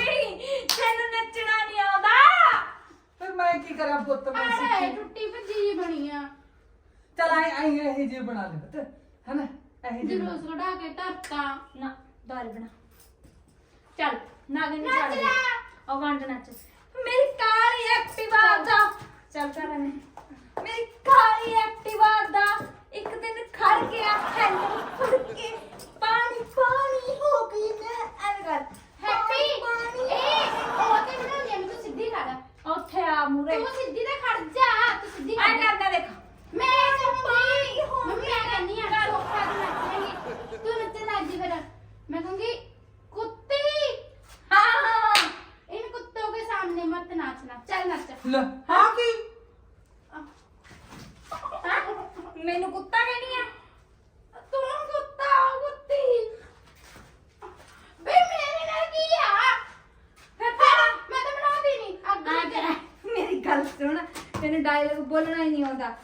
Speaker 2: ਤੈਨੂੰ ਨੱਚਣਾ ਨਹੀਂ ਆਉਂਦਾ
Speaker 1: ਫਿਰ ਮੈਂ ਕੀ ਕਰਾਂ ਪੁੱਤ ਮੈਂ
Speaker 3: ਆੜੇ
Speaker 1: ਸਿੱਖੀ
Speaker 3: ਟੁੱਟੀ ਭੱਜੀ ਜਿਹੀ ਬਣੀ ਆ
Speaker 1: ਚਲ ਆਈ ਆਈ ਇਹ ਜੇ ਬਣਾ ਲੈ ਪੁੱਤ ਹਨਾ ਇਹ ਜੇ
Speaker 3: ਜਲੂਸ ਕਢਾ ਕੇ ਧਰਤਾ।
Speaker 2: ਨਾ ਦਾਲ ਬਣਾ। ਚੱਲ ਨਾਗਨ ਨੂੰ
Speaker 3: ਨੱਚ
Speaker 2: ਛੱਡ ਦੇ
Speaker 3: ਲੈ।
Speaker 2: ਉਹ ਵੰਡ ਨੱਚ। ਮੇਰੀ ਕਾਲੀ ਐਕਟਿਵਾ ਦਾ। ਚੱਲ ਕਰ ਨੇ ਮੇਰੀ ਕਾਲੀ ਐਕਟਿਵਾ ਦਾ। ਇੱਕ ਦਿਨ ਖੜ ਗਿਆ ਹੈਂਡਲ ਫੜ ਕੇ ਪਾਣੀ ਪਾਣੀ ਹੋ ਗਈ ਮੈਂ। ਐਵੇਂ ਕਰ।
Speaker 3: ਹੈਪੀ
Speaker 2: ਪਾਣੀ
Speaker 3: ਏ ਉਹ ਤੇ ਬਣਾਉਣੀ ਆ ਤੂੰ ਸਿੱਧੀ ਕਰ।
Speaker 2: ਉੱਥੇ ਆ ਮੂਰੇ
Speaker 3: ਤੂੰ ਸਿੱਧੀ ਤੇ ਖੜ ਜਾ ਤੂੰ ਸਿੱਧੀ
Speaker 2: ਐ
Speaker 3: ਕਰ।
Speaker 2: ਕਰਦਾ ਦੇਖ।
Speaker 3: ਮੈਂ ਕਹੂੰਗੀ ਮੰਮੀ ਮੈਂ ਕਹਿੰਦੀ ਆ ਚੋਕਾ ਦੀ ਨੱਚੇਂਗੀ ਤੂੰ ਨੱਚਣ ਲੱਗ ਜੀ ਫਿਰ। ਮੈਂ ਕਹੂੰਗੀ ਕੁੱਤੀ!
Speaker 2: ਹਾਂ ਹਾਂ
Speaker 3: इन कुत्तों के सामने मत नाचना चल नाच
Speaker 1: ਲੈ ਹਾਂ ਕੀ?
Speaker 2: ਹਾਂ? ਮੈਨੂੰ ਕੁੱਤਾ ਕਹਿਣੀ ਆ? ਤੂੰ ਕੁੱਤਾ
Speaker 3: ਕੁੱਤੀ!
Speaker 2: ਬੇ ਮੇਰੇ ਨਾਲ
Speaker 3: ਕੀ ਆ? ਫਿਰ ਤਾਂ ਮੈਂ ਤਾਂ ਬਣਾਉਂਦੀ ਨਹੀਂ
Speaker 2: ਅੱਗੇ ਮੇਰੀ ਗੱਲ ਸੁਣ।
Speaker 3: ਤੈਨੂੰ
Speaker 2: ਡਾਇਲੌਗ
Speaker 3: ਬੋਲਣਾ
Speaker 2: ਹੀ
Speaker 3: ਨਹੀਂ
Speaker 2: ਆਉਂਦਾ।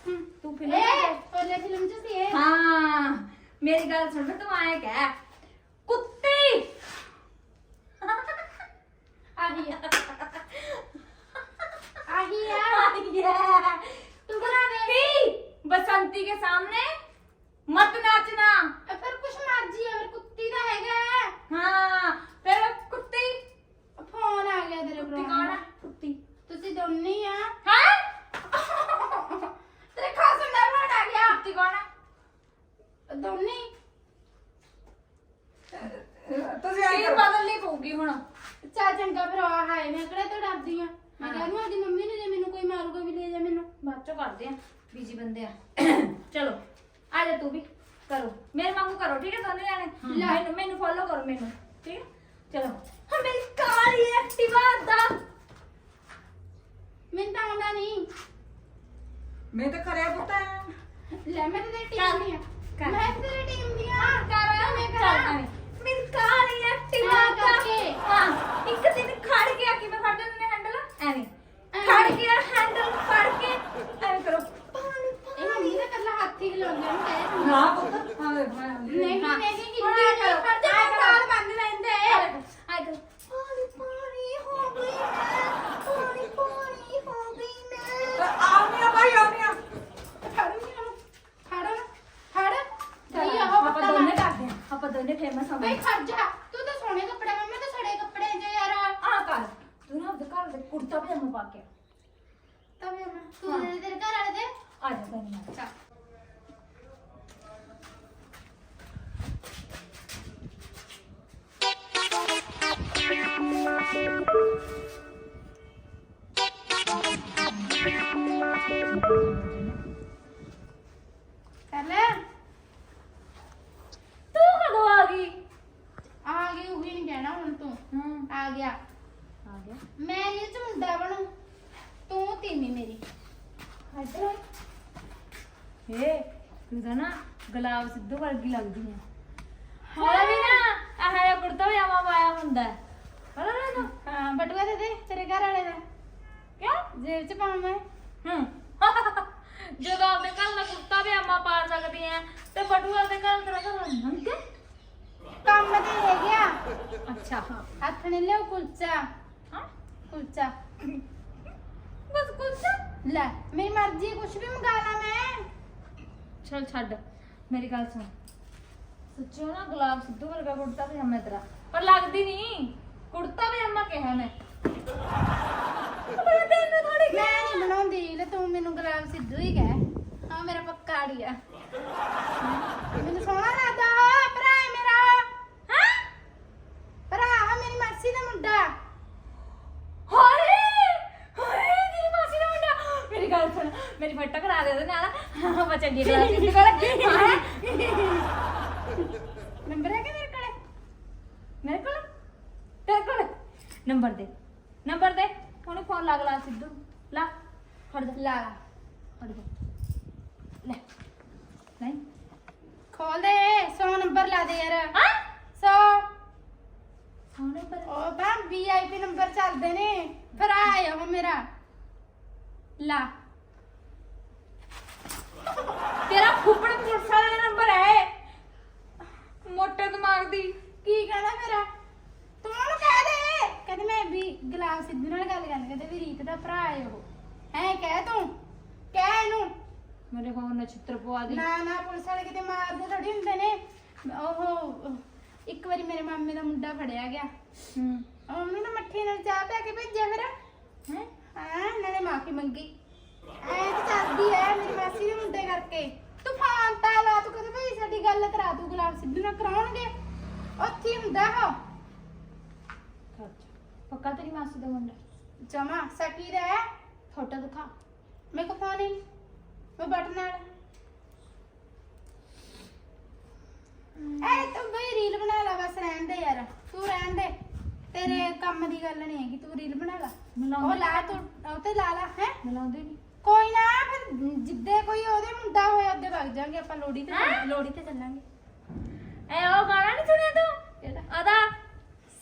Speaker 2: ਕਰ
Speaker 3: ਲੈ
Speaker 2: ਤੂੰ ਕਦੋਂ ਆ ਗਈ?
Speaker 3: ਆ ਗਈ ਉਹ ਵੀ ਨਹੀਂ ਕਹਿਣਾ ਹੁਣ ਤੂੰ।
Speaker 2: ਹੂੰ।
Speaker 3: ਆ ਗਿਆ।
Speaker 2: ਆ ਗਿਆ।
Speaker 3: ਮੈਂ ਇਹ ਚ ਮੁੰਡਾ ਬਣੂ। ਤੂੰ ਤੀਵੀਂ ਮੇਰੀ।
Speaker 2: ਇੱਧਰ ਏ ਤੂੰ ਤਾਂ ਨਾ ਗੁਲਾਬ ਸਿੱਧੂ ਵਰਗੀ ਲੱਗਦੀ ਹੈ ਹਾਂ ਵੀ ਨਾ ਆਹ ਜਿਹਾ ਕੁੜਤਾ ਪਜਾਮਾ ਪਾਇਆ ਹੁੰਦਾ ਹੈ। ਪਤਾ ਨਾ
Speaker 3: ਹਾਂ ਬਟੂਆ ਦੇ ਦੇ ਤੇਰੇ ਘਰ ਵਾਲੇ ਦਾ।
Speaker 2: ਕਿਉਂ?
Speaker 3: ਜੇਬ ਚ ਪਾਵਾਂ ਮੈਂ।
Speaker 2: ਹੂੰ। ਜਦੋਂ ਆਪਦੇ ਘਰ ਦਾ ਕੁੜਤਾ ਪਜਾਮਾ ਪਾ ਸਕਦੀ ਹੈ ਤੇ ਬਟੂਆ ਦੇ ਘਰ ਤੇਰਾ ਘਰ ਨੰਗੇ
Speaker 3: ਕੰਮ ਤੇ ਰਹਿ ਗਿਆ।
Speaker 2: ਅੱਛਾ।
Speaker 3: ਹੱਥ ਨੇ ਲਿਓ ਕੁਲਚਾ।
Speaker 2: ਹਾਂ?
Speaker 3: ਕੁਲਚਾ।
Speaker 2: ਬਸ ਕੁਛ
Speaker 3: ਲੈ ਮੇਰੀ ਮਰਜ਼ੀ ਹੈ, ਕੁਛ ਵੀ ਮੰਗਾ ਲਾ ਮੈਂ।
Speaker 2: ਚਲ ਛੱਡ ਮੇਰੀ ਗੱਲ ਸੁਣ। ਸੱਚੋ ਨਾ ਗੁਲਾਬ ਸਿੱਧੂ ਵਰਗਾ ਕੁੜਤਾ ਪਜਾਮਾ ਤੇਰਾ ਪਰ ਲੱਗਦੀ ਨਹੀਂ ਕੁੜਤਾ ਪਜਾਮਾ ਕਿਹਾ ਮੈਂ।
Speaker 3: ਮੈਂ ਨਹੀਂ ਬਣਾਉਂਦੀ ਲੈ ਤੂੰ ਮੈਨੂੰ ਗੁਲਾਬ ਸਿੱਧੂ ਹੀ ਕਹਿ। ਹਾਂ ਮੇਰਾ ਪੱਕਾ ਆੜੀ ਆ। ਮੈਨੂੰ ਸੋਹਣਾ ਲੱਗਦਾ ਹਾਂ ਭਰਾ ਹੈ ਮੇਰਾ।
Speaker 2: ਹਾਂ?
Speaker 3: ਭਰਾ ਹੈ ਮੇਰੀ ਮਾਸੀ ਦਾ ਮੁੰਡਾ।
Speaker 2: ਹਾਏ ਹਾਏ ਦੀ ਮਾਸੀ ਦਾ ਮੁੰਡਾ। ਮੇਰੀ ਗੱਲ ਸੁਣ ਮੇਰੀ ਫੱਟਾ ਕਰਾ ਦੇ ਉਹਦੇ ਨਾਲ। ਹਾਂ ਮੈਂ ਚੰਗੀ ਕਲਾਸ ਸਿੱਧੂ ਕੋਲ ਹਾਂ।
Speaker 3: ਨੰਬਰ ਹੈ ਕਿ ਮੇਰੇ ਕੋਲੇ?
Speaker 2: ਮੇਰੇ ਕੋਲ? ਤੇਰੇ ਕੋਲ? ਨੰਬਰ ਦੇ ਨੰਬਰ ਦੇ। ਉਹਨੂੰ ਫੋਨ ਲਾ ਗਲਾ ਸਿੱਧੂ। ਲਾ ਫੜ ਦੇ
Speaker 3: ਲਾ
Speaker 2: ਫੜ ਦੇ ਲੈ ਨਹੀਂ
Speaker 3: ਖੋਲ ਦੇ 100 ਨੰਬਰ ਲਾ ਦੇ ਯਾਰ
Speaker 2: ਹਾਂ
Speaker 3: 100
Speaker 2: ਸੋਨੇ ਪਰ
Speaker 3: ਉਹ ਤਾਂ ਵੀਆਈਪੀ ਨੰਬਰ ਚੱਲਦੇ ਨੇ ਭਰਾ ਹੈ ਉਹ ਮੇਰਾ ਲਾ
Speaker 2: ਤੇਰਾ ਫੁੱਫੜ ਪੁਲਿਸ ਵਾਲਾ ਨੰਬਰ ਹੈ ਮੋਟੇ ਦਿਮਾਗ ਦੀ
Speaker 3: ਕੀ ਕਹਿਣਾ ਮੇਰਾ ਤੂੰ ਉਹਨੂੰ ਕਹਿ ਦੇ। ਕਹਿੰਦੇ ਮੈਂ ਵੀ ਗੁਲਾਬ ਸਿੱਧੂ ਨਾਲ ਗੱਲ ਕਰਨੀ ਕਹਿੰਦੇ ਵੀ ਰੀਤ ਦਾ ਭਰਾ ਹੈ ਉਹ। ਐ ਕਹਿ ਤੂੰ? ਕਹਿ ਇਹਨੂੰ।
Speaker 2: ਮੇਰੇ ਫੋਨ ਨਾਲ ਚਿੱਤਰ ਪਵਾ ਦੀ
Speaker 3: ਨਾ ਨਾ ਪੁਲਿਸ ਵਾਲੇ ਕਿਤੇ ਮਾਰਦੇ ਥੋੜੀ ਹੁੰਦੇ ਨੇ। ਉਹ ਇੱਕ ਵਾਰੀ ਮੇਰੇ ਮਾਮੇ ਦਾ ਮੁੰਡਾ ਫੜਿਆ ਗਿਆ।
Speaker 2: ਹੂੰ।
Speaker 3: ਉਹਨੂੰ ਨਾ ਮੱਠੀ ਨਾਲ ਚਾਹ ਪਿਆ ਕੇ ਭੇਜਿਆ ਫਿਰ।
Speaker 2: ਹੈ?
Speaker 3: ਹਾਂ ਨਾਲੇ ਮਾਫੀ ਮੰਗੀ। ਐ ਤਾਂ ਚੱਲਦੀ ਐ ਮੇਰੀ ਮਾਸੀ ਦੇ ਮੁੰਡੇ ਕਰਕੇ। ਤੂੰ ਫੋਨ ਤਾਂ ਲਾ ਤੂੰ ਕਹਿੰਦੇ ਭਾਈ ਸਾਡੀ ਗੱਲ ਕਰਾ ਤੂੰ ਗੁਲਾਬ ਸਿੱਧੂ ਨਾਲ ਕਰਾਉਣਗੇ। ਉੱਥੇ ਹੀ ਹੁੰਦਾ ਉਹ।
Speaker 2: ਪੱਕਾ ਤੇਰੀ ਮਾਸੀ ਦਾ ਮੁੰਡਾ।
Speaker 3: ਜਮਾ ਸਕੀ ਦਾ ਹੈ।
Speaker 2: ਫੋਟੋ ਦਿਖਾ।
Speaker 3: ਮੇਰੇ ਕੋ ਫੋਨ ਹੀ ਉਹ ਬਟਨ ਨਾਲ। ਐ ਤੂੰ ਬਈ ਰੀਲ ਬਣਾ ਲਾ ਬਸ ਰਹਿਣ ਦੇ ਯਾਰ। ਤੂੰ ਰਹਿਣ ਦੇ। ਤੇਰੇ ਕੰਮ ਦੀ ਗੱਲ ਨਹੀਂ ਹੈਗੀ। ਤੂੰ ਰੀਲ ਬਣਾ ਲਾ। ਉਹ ਲਾ ਤੂੰ ਉਹ ਤੇ ਲਾ ਲਾ ਹੈ।
Speaker 2: ਮਿਲਾਉਂਦੇ ਨਹੀਂ
Speaker 3: ਕੋਈ ਨਾ ਫਿਰ ਜਿੱਦੇ ਕੋਈ ਉਹਦੇ ਮੁੰਡਾ ਹੋਇਆ ਉਹਦੇ ਵਗ ਜਾਾਂਗੇ। ਆਪਾਂ ਲੋੜੀ ਤੇ? ਲੋੜੀ ਤੇ ਚੱਲਾਂਗੇ।
Speaker 2: ਐ ਉਹ ਗਾਣਾ ਨਹੀਂ ਸੁਣਿਆ ਤੂੰ?
Speaker 3: ਕਿਹੜਾ?
Speaker 2: ਅਦਾ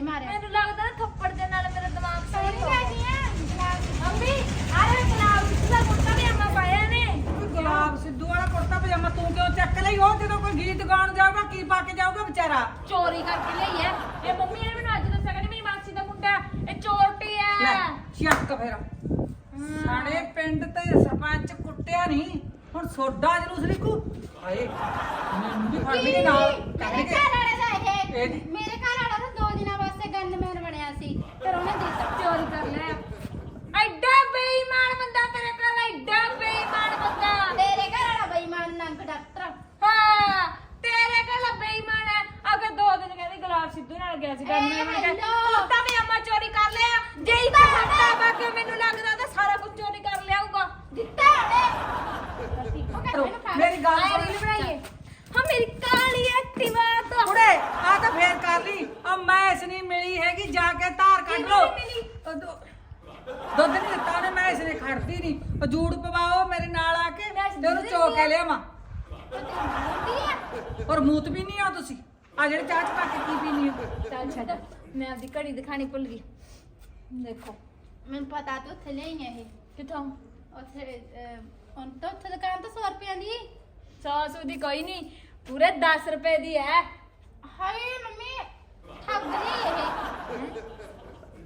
Speaker 3: ਮਾਰਿਆ ਮੈਂ ਇਹਦੇ ਮਾਰਿਆ।
Speaker 2: ਮੈਨੂੰ ਲੱਗਦਾ ਨਾ ਥੱਪੜ ਦੇ ਨਾਲ ਮੇਰਾ ਦਿਮਾਗ
Speaker 3: ਸਹੀ
Speaker 2: ਸਹੀ ਹੋ
Speaker 3: ਕਹਿ
Speaker 2: ਗਿਆ।
Speaker 3: ਗਈ ਆ
Speaker 2: ਮੰਮੀ ਆਰੇ ਗੁਲਾਬ ਦਾ ਕੁੱਤਾ ਵੀ ਅੰਮਾ ਪਾਇਆ ਨੇ
Speaker 1: ਗੁਲਾਬ ਸਿੱਧੂ ਵਾਲਾ ਕੁੜਤਾ ਪਜਾਮਾ ਤੂੰ ਕਿਉਂ ਚੱਕ ਲਈ? ਉਹ ਜਦੋਂ ਕੋਈ ਗੀਤ ਗਾਉਣ ਜਾਊਗਾ ਕੀ ਪਾ ਕੇ ਜਾਊਗਾ ਵਿਚਾਰਾ?
Speaker 2: ਚੋਰੀ ਕਰਕੇ ਲਈ ਹੈ। ਇਹ ਮੰਮੀ ਨੇ ਮੈਨੂੰ ਅੱਜ ਦੱਸਿਆ ਕਿ ਮੇਰੀ ਮਾਸੀ ਦਾ ਮੁੰਡਾ ਇਹ ਚੋਰਟੀ
Speaker 1: ਲੈ
Speaker 2: ਹੈ
Speaker 1: ਚੱਕ ਫੇਰ ਸਾਡੇ ਪਿੰਡ ਤੇ ਸਰਪੰਚ ਕੁੱਟਿਆ ਨਹੀਂ। ਹੁਣ ਸੋਡਾ ਜਲੂਸ ਲਿਖੂ ਹਾਏ ਮੈਨੂੰ ਵੀ ਫੜ ਲਈ ਨਾਲ।
Speaker 3: ਮੇਰੇ
Speaker 1: ਕਹਿਣਗੇ
Speaker 3: ਘਰ ਵਾਲੇ ਦਾ ਇਹ
Speaker 1: ਇਹਦੀ-
Speaker 3: ਮੇਰੇ ਘਰ ਵਾਲਾ ਤਾਂ ਦੋ ਦਿਨਾਂ ਵਾਸਤੇ ਗੰਦਮੈਨ ਬਣਿਆ ਸੀ ਫਿਰ ਉਹਨੇ ਦਿੱਤਾ
Speaker 2: ਚੋਰੀ ਕਰ ਲਿਆ ਐਡਾ ਬੇਈਮਾਨ ਬੰਦਾ ਤੇਰੇ ਕੋਲ ਐਡਾ ਬੇਈਮਾਨ ਬੰਦਾ
Speaker 3: ਤੇਰੇ ਘਰ ਵਾਲਾ ਬੇਈਮਾਨ ਨੰਗ ਡਾਕਟਰ
Speaker 2: ਹਾਂ ਤੇਰੇ ਕੋਲ ਬੇਈਮਾਨ ਹੈ। ਅਗੇ ਦੋ ਦਿਨ ਕਹਿੰਦੇ ਗੁਲਾਬ ਸਿੱਧੂ ਨਾਲ ਗਿਆ ਸੀ ਗੱਲ ਮੈਂ
Speaker 3: ਇਹ
Speaker 2: ਕਿਹਾ
Speaker 3: hello।
Speaker 2: ਤੂੰ ਤਾਂ ਵੀ ਅੰਮਾ ਚੋਰੀ ਕਰ ਲਿਆ। ਜੇ ਹੀ ਤਾਂ ਹੱਟਾ ਬਾਕੀ ਮੈਨੂੰ ਲੱਗਦਾ ਤਾਂ ਸਾਰਾ ਕੁਝ ਚੋਰੀ ਕਰ ਲਿਆਊਗਾ।
Speaker 3: ਦਿੱਤਾ ਉਹਨੇ। ਕਹਿੰਦਾ
Speaker 1: ਮੇਰੀ ਗੱਲ ਸੁਣ।
Speaker 2: ਰੀਲ ਬਣਾਈਏ। ਹਾਂ ਮੇਰੀ ਕਾਲੀ ਐਕਟਿਵਾ ਤਾਂ।
Speaker 1: ਕੁੜੇ ਆ ਤਾਂ ਫੇਰ ਕਰ ਲਈ। ਆ ਮੈਸ ਨਹੀਂ ਮਿਲੀ ਹੈਗੀ ਜਾ ਕੇ ਧਾਰ ਕੱਢ ਲੋ? ਦੁੱਧ ਨਹੀਂ ਦਿੱਤਾ ਉਹਨੇ ਮੈਸ ਨੇ ਖੜਦੀ ਨਹੀਂ ਉਹ ਜੂੜ ਪਵਾਓ ਮੇਰੇ ਨਾਲ ਆ ਕੇ ਤੇ ਉਹਨੂੰ ਚੋ ਕੇ ਲਿਆਵਾਂ। ਔਰ ਮੂਤ ਵੀ ਨਹੀਂ ਆ ਤੁਸੀਂ। ਆ ਜਿਹੜੇ ਚਾਹ ਚ ਪਾ ਕੇ ਕੀ ਪੀਣੀ ਹੋ?
Speaker 2: ਚੱਲ ਛੱਡ। ਮੈਂ ਆਪਦੀ ਘੜੀ ਦਿਖਾਣੀ ਭੁੱਲ ਗਈ। ਦੇਖੋ।
Speaker 3: ਮੈਨੂੰ ਪਤਾ ਤੂੰ ਉੱਥੇ ਲਈ ਇਹ।
Speaker 2: ਕਿੱਥੋਂ?
Speaker 3: ਉੱਥੇ ਹੁਣ ਤਾਂ ਉੱਥੇ ਦੁਕਾਨ ਤਾਂ 100 ਰੁਪਏ ਦੀ।
Speaker 2: ਸੌ ਸੌ ਦੀ ਕੋਈ ਨਹੀਂ। ਪੂਰੇ 10 ਰੁਪਏ ਦੀ ਹੈ
Speaker 3: ਹਾਏ ਮੰਮੀ ਇਹ।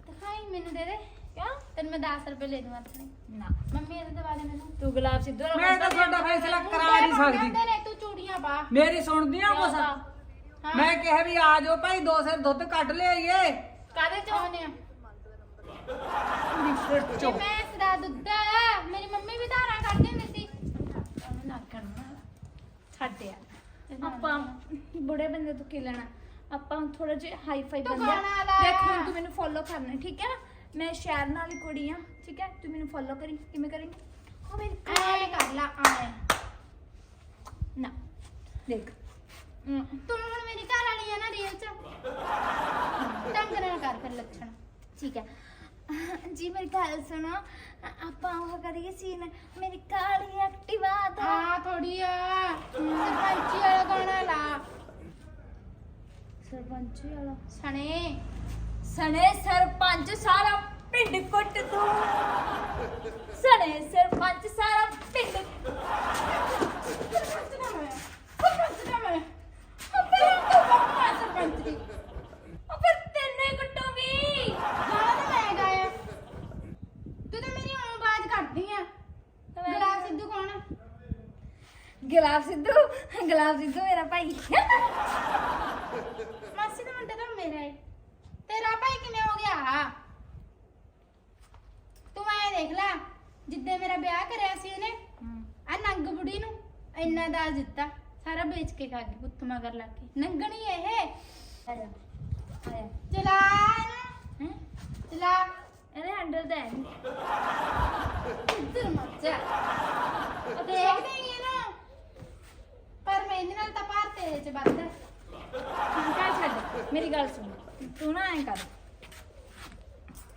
Speaker 3: ਦਿਖਾਈ ਮੈਨੂੰ ਦੇ ਦੇ।
Speaker 2: ਕਿਉਂ?
Speaker 3: ਤੈਨੂੰ ਮੈਂ 10 ਰੁਪਏ ਲੈ ਦੂੰ ਆਪਣੇ।
Speaker 2: ਨਾ।
Speaker 3: ਮੰਮੀ ਇਹਦੇ ਦਵਾ ਦੇ ਮੈਨੂੰ।
Speaker 2: ਤੂੰ ਗੁਲਾਬ ਸਿੱਧੂ ਨਾਲ
Speaker 1: ਮੈਂ ਤਾਂ ਤੁਹਾਡਾ ਫੈਸਲਾ ਕਰਾ ਨਹੀਂ ਸਕਦੀ।
Speaker 3: ਕਹਿੰਦੇ ਨੇ ਤੂੰ ਚੂੜੀਆਂ ਪਾ?
Speaker 1: ਮੇਰੀ ਸੁਣਦੀ ਆ ਕੁਛ
Speaker 3: ਹਾਂ।
Speaker 1: ਮੈਂ ਕਿਹਾ ਵੀ ਆ ਜਾਓ ਭਾਈ ਦੋ ਸਿਰ ਦੁੱਧ ਕੱਢ ਲਿਆਈਏ।
Speaker 3: ਕਾਦੇ ਚ ਆਉਨੇ ਆ?
Speaker 1: ਪੂਰੀ ਫਿੱਟ
Speaker 3: ਜੇ
Speaker 1: ਚੋ।
Speaker 3: ਮੈਂ ਇਸ ਦਾ ਦੁੱਧ ਆ, ਮੇਰੀ ਮੰਮੀ ਵੀ ਧਾਰਾਂ ਕੱਢਦੀ ਹੁੰਦੀ ਸੀ। ਉਹਨੇ ਨਾ ਕਰਨਾ।
Speaker 2: ਛੱਡ ਯਾਰ। ਆਪਾਂ ਬੁੜੇ ਬੰਦੇ ਤੋਂ ਕੀ ਲੈਣਾ? ਆਪਾਂ ਥੋੜਾ ਜਿਹਾ ਹਾਈ ਫਾਈ
Speaker 3: ਤੂੰ
Speaker 2: ਬੰਦੇ ਆ।
Speaker 3: ਗਾਣਾ ਲਾ।
Speaker 2: ਦੇਖ ਹੁਣ ਤੂੰ ਮੈਨੂੰ ਫੋਲੋ ਕਰਨਾ ਠੀਕ ਹੈ ਨਾ? ਮੈਂ ਸ਼ਹਿਰ ਨਾਲ ਹੀ ਕੁੜੀ ਆ ਠੀਕ ਹੈ? ਤੂੰ ਮੈਨੂੰ ਫੋਲੋ ਕਰੀ ਕਿਵੇਂ ਕਰੇਂਗੀ? ਉਹ ਮੇਰੀ
Speaker 3: ਕਰ ਲਾ ਆਏ
Speaker 2: ਨਾ। ਦੇਖ। ਹਮ,
Speaker 3: ਤੂੰ ਹੁਣ ਮੇਰੀ ਘਰ ਵਾਲੀ ਆ ਨਾ ਰੀਲ ਚ। ਢੰਗ ਨਾਲ ਕਰ ਫਿਰ ਲੱਛਣ।
Speaker 2: ਠੀਕ ਹੈ। ਜੀ ਮੇਰੀ ਗੱਲ ਸੁਣੋ। ਆਪਾਂ ਉਹ ਕਰੀਏ ਸੀਨ ਮੇਰੀ ਕਾਲੀ ਐਕਟਿਵਾ ਦਾ
Speaker 3: ਆ ਥੋੜੀ ਆ। ਸਰਪੰਚੀ ਵਾਲਾ ਗਾਣਾ ਲਾ।
Speaker 2: ਸਰਪੰਚੀ ਵਾਲਾ।
Speaker 3: ਸਣੇ।
Speaker 2: ਸਣੇ ਸਰਪੰਚ ਸਾਰਾ ਪਿੰਡ ਕੁੱਟ ਦੂ। ਸਣੇ ਸਰਪੰਚ ਸਾਰਾ ਪਿੰਡ।
Speaker 3: ਸਰਪੰਚ ਨਾ ਮੈਂ ਸਰਪੰਚ ਨਾ ਮੈਂ ਅੱਬੇ ਤੂੰ ਬੱਪਾ ਸਰਪੰਚ ਦੀ
Speaker 2: ਉਹ ਫਿਰ ਤੈਨੂੰ ਹੀ ਕੁੱਟੂਗੀ।
Speaker 3: ਗਾਣਾ ਤਾਂ ਮੈਂ ਗਾਇਆ ਤੂੰ ਤਾਂ ਮੇਰੀ ਆ ਗੁਲਾਬ ਸਿੱਧੂ ਕੌਣ ਆ?
Speaker 2: ਗੁਲਾਬ ਸਿੱਧੂ ਗੁਲਾਬ ਸਿੱਧੂ ਮੇਰਾ ਭਾਈ
Speaker 3: ਮਾਸੀ ਦਾ ਮੁੰਡਾ ਤਾਂ ਮੇਰਾ ਏ ਤੇਰਾ ਭਾਈ ਕਿਵੇਂ ਹੋ ਗਿਆ ਤੂੰ ਐ ਦੇਖ ਲੈ ਜਿੱਦੇ ਮੇਰਾ ਵਿਆਹ ਕਰਿਆ ਸੀ ਇਹਨੇ ਆ ਨੰਗ ਬੁੜੀ ਨੂੰ ਇੰਨਾ ਦਾਜ ਦਿੱਤਾ ਸਾਰਾ ਵੇਚ ਕੇ ਖਾ ਗਈ ਪੁੱਤ ਮਗਰ ਲੱਗ ਕੇ ਨੰਗਣੀ ਇਹ।
Speaker 2: ਆਇਆ ਆਇਆ।
Speaker 3: ਚਲਾ ਇਹਨੂੰ
Speaker 2: ਹੈਂ?
Speaker 3: ਚਲਾ
Speaker 2: ਇਹਦੇ ਅੰਡਰ ਦਾ ਹੈ ਨੀ।
Speaker 3: ਇੱਧਰ ਦੇਖਦੇ ਹੀ ਪਰ ਮੈਂ ਇਹਦੇ ਨਾਲ ਤਾਂ ਭਾਰ ਤੇਰੇ ਚ ਵੱਧ ਹੈ
Speaker 2: ਚੱਲ ਛੱਡ ਮੇਰੀ ਗੱਲ ਸੁਣ। ਤੂੰ ਨਾ ਐਂ ਕਰ।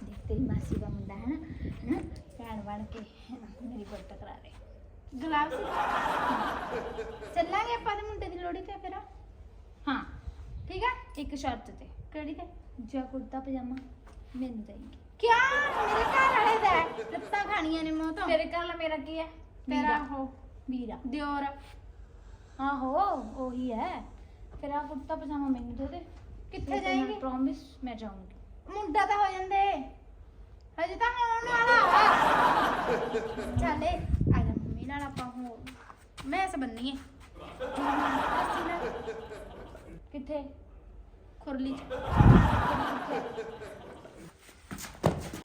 Speaker 2: ਦੇਖ ਤੇਰੀ ਮਾਸੀ ਦਾ ਮੁੰਡਾ ਹੈ ਨਾ ਹੈ? ਨਾ ਭੈਣ ਬਣ ਕੇ ਮੇਰੀ ਗੁੱਟ ਕਰਾ ਦੇ
Speaker 3: ਗੁਲਾਬ ਸੀ ਚੱਲਾਂਗੇ ਆਪਾਂ ਦੇ ਮੁੰਡੇ ਦੀ ਲੋੜੀ ਤੇ ਫਿਰ।
Speaker 2: ਹਾਂ।
Speaker 3: ਠੀਕ ਆ?
Speaker 2: ਇੱਕ ਸ਼ਰਤ ਤੇ।
Speaker 3: ਕਿਹੜੀ ਤੇ?
Speaker 2: ਜਾਂ ਕੁੜਤਾ ਪਜਾਮਾ। ਮੈਨੂੰ ਦੇਂਗੀ
Speaker 3: ਕਿਆ? ਮੇਰੇ ਘਰ ਵਾਲੇ ਦਾ ਹੈ। ਲੱਤਾਂ ਖਾਣੀਆਂ ਨੇ ਮੂੰਹ ਤੋਂ।
Speaker 2: ਤੇਰੇ ਘਰ ਲਾ ਮੇਰਾ ਕੀ ਹੈ?
Speaker 3: ਤੇਰਾ
Speaker 2: ਵੀਰਾ।
Speaker 3: ਉਹ
Speaker 2: ਵੀਰਾ
Speaker 3: ਦਿਓਰ।
Speaker 2: ਆਹੋ ਉਹੀ ਹੈ। ਫਿਰ ਆ ਕੁੜਤਾ ਪਜਾਮਾ ਮੈਨੂੰ ਦੇ ਦੇ।
Speaker 3: ਕਿੱਥੇ ਜਾਏਂਗੀ?
Speaker 2: ਪ੍ਰੋਮਿਸ ਮੈਂ ਜਾਊਂਗੀ।
Speaker 3: ਮੁੰਡਾ ਤਾਂ ਹੋ ਜਾਂਦੇ। ਹਜੇ ਤਾਂ ਹੋਣ ਵਾਲਾ। ਚੱਲੇ ਆ ਨਾਲ ਆਪਾਂ ਹੋ ਮੈਂ ਬੰਨੀਏ ਅਸੀਂ
Speaker 2: ਕਿੱਥੇ?
Speaker 3: ਖੁਰਲੀ ਚ।